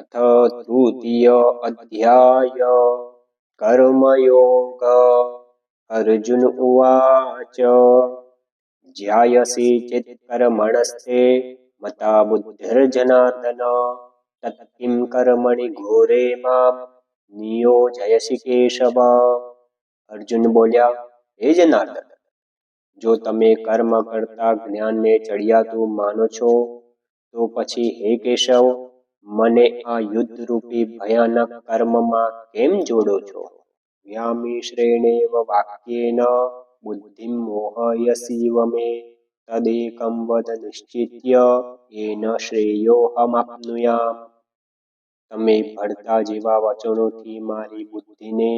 અથ તૃતીય અધ્યાય કર્મયોગ અર્જુન ઉવાચ જ્યાયસી ચિત્કર્મણસ્તે મતા બુદ્ધિર્જનાર્દન તત્કિં કર્મણિ ઘોરે મામ નિયોજયસી કેશવ અર્જુન બોલ્યા હે જનાર્દન જો તમે કર્મ કરતા જ્ઞાનને ચડિયાતું માનો છો તો પછી હે કેશવ મને આ યુદ્ધરૂપી ભયાનક કર્મમાં કેમ જોડો છો? વ્યામિશ્રેણેવ વાક્યેન બુદ્ધિમ મોહયસીવ મે તદેકમ વદ નિશ્ચિત્ય યેન શ્રેયોહમાપ્નુયામ. તમે ભળતા જેવા વચનોથી મારી બુદ્ધિને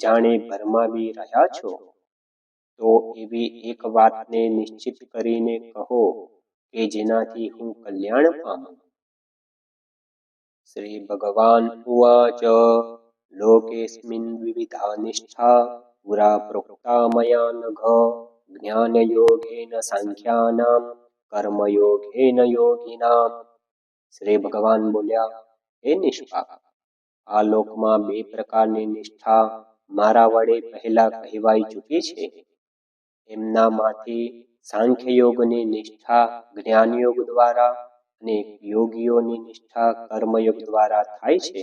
જાણે ભરમાવી રહ્યા છો? તો એવી એક વાતને નિશ્ચિત કરીને કહો કે જેનાથી હું કલ્યાણ પામું. શ્રી ભગવાન ઉવાચ લોકેસ્મિન વિવિધા નિષ્ઠા પુરા પ્રોક્તા મયા નઘ જ્ઞાનયોગેન સાંખ્યાનામ કર્મયોગેન યોગિનામ શ્રી ભગવાન બોલ્યા હે નિષ્પાપ આ લોકમાં બે પ્રકારની નિષ્ઠા મારા વડે પહેલા કહેવાઈ ચૂકી છે. એમનામાંથી સાંખ્યયોગની નિષ્ઠા, જ્ઞાનયોગ દ્વારા અને યોગીઓની નિષ્ઠા કર્મયોગ દ્વારા થાય છે.